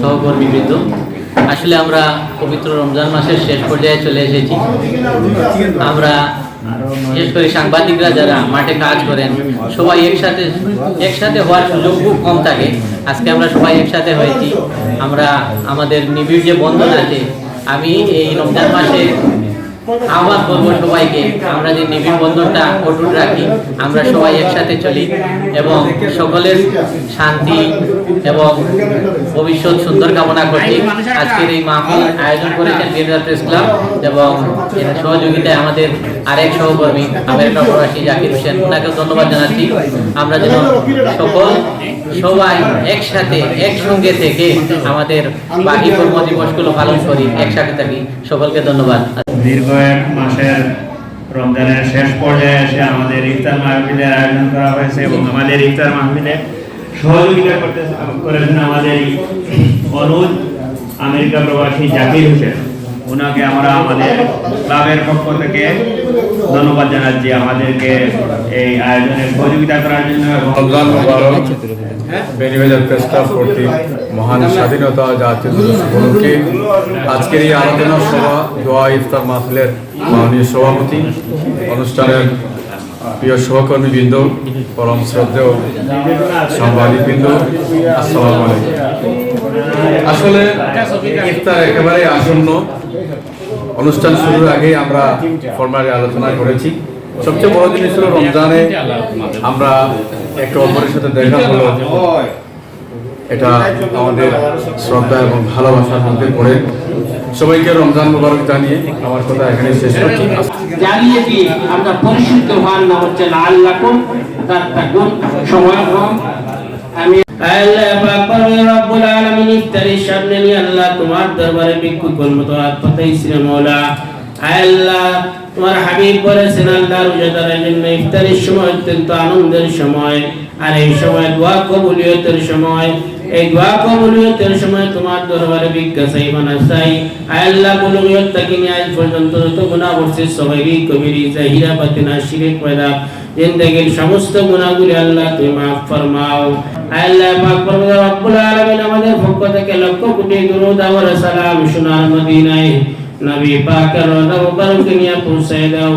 সহকর্মীবৃন্দ। আসলে আমরা পবিত্র রমজান মাসের শেষ পর্যায়ে চলে এসেছি। আমরা, বিশেষ করে সাংবাদিকরা যারা মাঠে কাজ করেন, সবাই একসাথে একসাথে হওয়ার সুযোগ খুব কম থাকে। আজকে আমরা সবাই একসাথে হয়েছি। আমরা, আমাদের নিবিড় যে বন্ধন আছে, আমি এই রমজান মাসে আহ্বান করব সবাইকে। আমরা যে নিবিড় বন্ধনটা অটুট রাখি, আমরা সবাই একসাথে চলি এবং সকলের শান্তি এবং ভবিষ্যৎ সুন্দর কামনা করছি। আজকের এই মাহফিল আয়োজন করেছেন বিএনআর প্রেস ক্লাব এবং এর সহযোগিতায় আমাদের আরেক সহকর্মী, আমেরিকা প্রবাসী জাকির হোসেন ওনাকে ধন্যবাদ জানাচ্ছি। আমরা যেন সকল সবাই একসাথে, একসঙ্গে থেকে আমাদের বাকি কর্মদিবসগুলো পালন করি, একসাথে থাকি। সকলকে ধন্যবাদ। দীর্ঘ এক মাসের রমজানের শেষ পর্যায়ে এসে আমাদের ইফতার মাহফিলের আয়োজন করা হয়েছে এবং আমাদের ইফতার মাহফিলে সহযোগিতা করতে করেছেন আমাদের অনুজ আমেরিকা প্রবাসী জাকির হোসেন। ওনাকে আমরা আমাদের ক্লাবের পক্ষ থেকে ধন্যবাদ জানাচ্ছি আমাদেরকে এই আয়োজনে সহযোগিতা করার জন্য মহান স্বাধীনতা, জাতীয় উপলক্ষে আজকের এই আলোচনা সভা, দোয়া, ইফতার মাহফিলের মাননীয় সভাপতি, অনুষ্ঠানের প্রিয় সহকর্মীবৃন্দ পরম শ্রদ্ধেয় সাংবাদিকবৃন্দ আসসালামু আলাইকুম। আসলে ইফতার একেবারে আসন্ন। অনুষ্ঠান শুরুর আগে আমরা ফর্মালি আলোচনা করেছি। সবচেয়ে বড় জিনিস হলো রমজানে আমরা একে অপরের সাথে দেখা হলো। এটা আমাদের শ্রদ্ধা এবং ভালোবাসার মধ্যে পড়ে। সবাইকে রমজান মুবারক জানিয়ে আমার কথা এখানে শেষ করছি। জ্বালিয়ে দিয়ে আমরা পরিশুদ্ধ হওয়ার নাম হচ্ছে লাল আল্লাকুম, তার সময় আমি আল্লাহ ইফতারের সামনে নিয়ে আল্লাহ তোমার দরবারে ভিক্ষুক মতো হাত পাতাইছি মৌলা। আল্লাহ, তোমার হাবিব বলেছেন আল্লাহ রোজাদারের জন্য ইফতারের সময় অত্যন্ত আনন্দের সময়। আর এই সময় দোয়া কবুলিয়তের সময়। এই দোয়া কবুলিয়তের সময় তোমার দরবারে ভিক্ষা চাই, মানা চাই। আল্লাহ কবুলিয়ত তাকে নিয়ে আজ পর্যন্ত যত গুনাহ করছে, সবাই কবিরি জাহিরা বাতিনা শিরিক পয়দা। জিন্দগির সমস্ত গুনাহগুলি আল্লাহ তুমি মাফ ফরমাও। আল্লাহ, পাক পরমে রব্বুল আলামিন আমাদের পক্ষ থেকে লক্ষ কোটি দরুদ আর সালাম সোনার মদিনায়। নবী পাকের রওজা মুবারক নিয়ে পৌঁছে দাও।